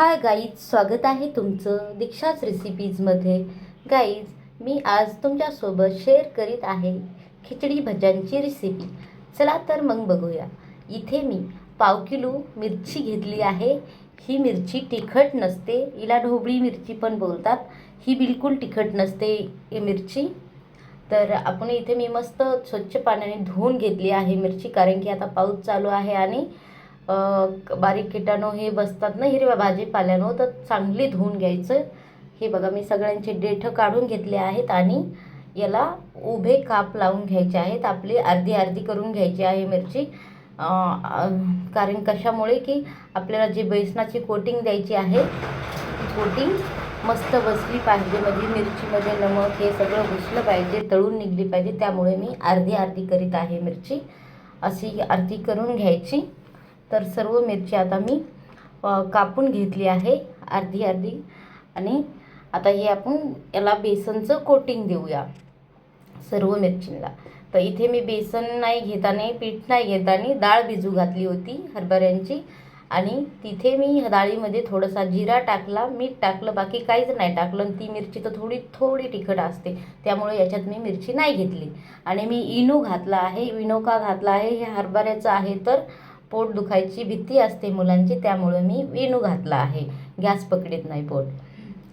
Hi guys स्वागत आहे तुमचं दीक्षाच रेसिपीजमध्ये गाईज मी आज तुमच्यासोबत शेअर करीत आहे खिचडी भज्यांची रेसिपी चला तर मग बघूया. इथे मी पाव किलो मिरची घेतली आहे. ही मिरची तिखट नसते. हिला ढोबळी मिरची पण बोलतात. ही बिलकुल तिखट नसते ही मिरची. तर आपण इथे मी मस्त स्वच्छ पाण्याने धुवून घेतली आहे मिरची कारण की आता पाऊस चालू आहे आणि बारीक किटाणू हे बसतात ना हिरव्या भाजीपाल्यानं तर चांगली धुवून घ्यायचं. हे बघा मी सगळ्यांचे डेठं काढून घेतले आहेत आणि याला उभे काप लावून घ्यायचे आहेत. आपली अर्धी अर्धी करून घ्यायची आहे मिरची. कारण कशामुळे की आपल्याला जी बेसनाची कोटिंग द्यायची आहे ती कोटिंग मस्त बसली पाहिजे. म्हणजे मिरचीमध्ये नमक हे सगळं घुसलं पाहिजे तळून निघली पाहिजे. त्यामुळे मी अर्धी अर्धी करीत आहे मिरची. अशी अर्धी करून घ्यायची. तर सर्व मिरची आता मी कापून घेतली आहे अर्धी अर्धी. आणि आता हे आपण याला बेसनचं कोटिंग देऊया सर्व मिरचींना. तर इथे मी बेसन नाही घेताना पीठ नाही घेताना डाळ भिजू घातली होती हरभऱ्यांची. आणि तिथे मी डाळीमध्ये थोडासा जिरा टाकला मीठ टाकलं बाकी काहीच नाही टाकलं. आणि ती मिरची तर थोडी थोडी तिखट असते. त्यामुळे याच्यात मी मिरची नाही घेतली. आणि मी इनो घातला आहे इनो का घातला आहे हे हरभऱ्याचं आहे तर पोट दुखायची भीती असते मुलांची त्यामुळे मी इनो घातला आहे. गॅस पकडत नाही पोट.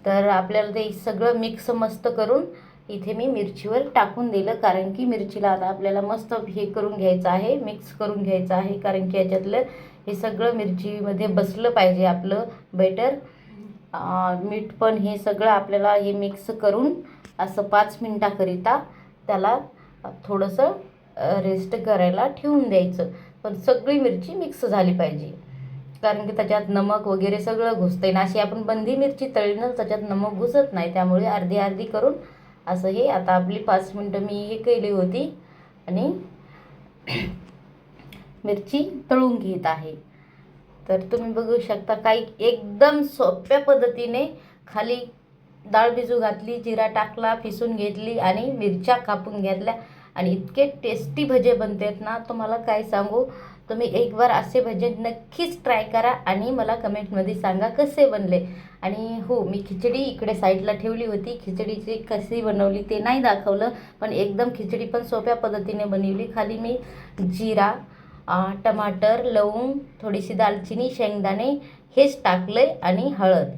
तर आपल्याला ते सगळं मिक्स मस्त करून इथे मी मिरचीवर टाकून दिलं. कारण की मिरचीला आता आपल्याला मस्त हे करून घ्यायचं आहे मिक्स करून घ्यायचं आहे. कारण की याच्यातलं हे सगळं मिरचीमध्ये बसलं पाहिजे आपलं बेटर. मीठ पण हे सगळं आपल्याला हे मिक्स करून असं पाच मिनटाकरिता त्याला थोडंसं रेस्ट करायला ठेवून द्यायचं. पण सगळी मिरची मिक्स झाली पाहिजे. कारण की त्याच्यात नमक वगैरे सगळं घुसतंय ना अशी आपण बंदी मिरची तळीनं त्याच्यात नमक घुसत नाही. त्यामुळे अर्धी अर्धी करून असं हे आता आपली पाच मिनटं मी हे केली होती आणि मिरची तळून घेत आहे. तर तुम्ही बघू शकता काही एकदम सोप्या पद्धतीने खाली डाळ भिजू घातली जिरा टाकला पिसून घेतली आणि मिरच्या कापून घेतल्या. आणि इतके टेस्टी भजे बनतात ना तुम्हाला काय सांगू? तुम्ही एक बार असे भजे नक्कीच ट्राय करा आणि मला कमेंटमध्ये सांगा कसे बनले. आणि हो मी खिचडी इकडे साईडला ठेवली होती. खिचडीची कशी बनवली ते नाही दाखवलं पण एकदम खिचडी पण सोप्या पद्धतीने बनवली. खाली मी जिरा टमाटर लवंग थोडीशी दालचिनी शेंगदाणे हेच टाकले आणि हळद.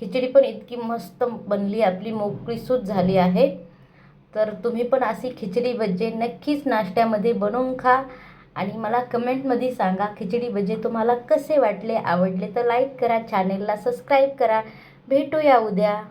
खिचडी पण इतकी मस्त बनली आपली मोकळीसूत झाली आहे. तर तुम्ही पण अशी खिचडी भजे नक्कीच नाश्त्यामध्ये बनवून खा आणि मला कमेंटमध्ये सांगा खिचडी भजे तुम्हाला कसे वाटले आवडले तर लाईक करा चॅनेलला सबस्क्राईब करा. भेटूया उद्या.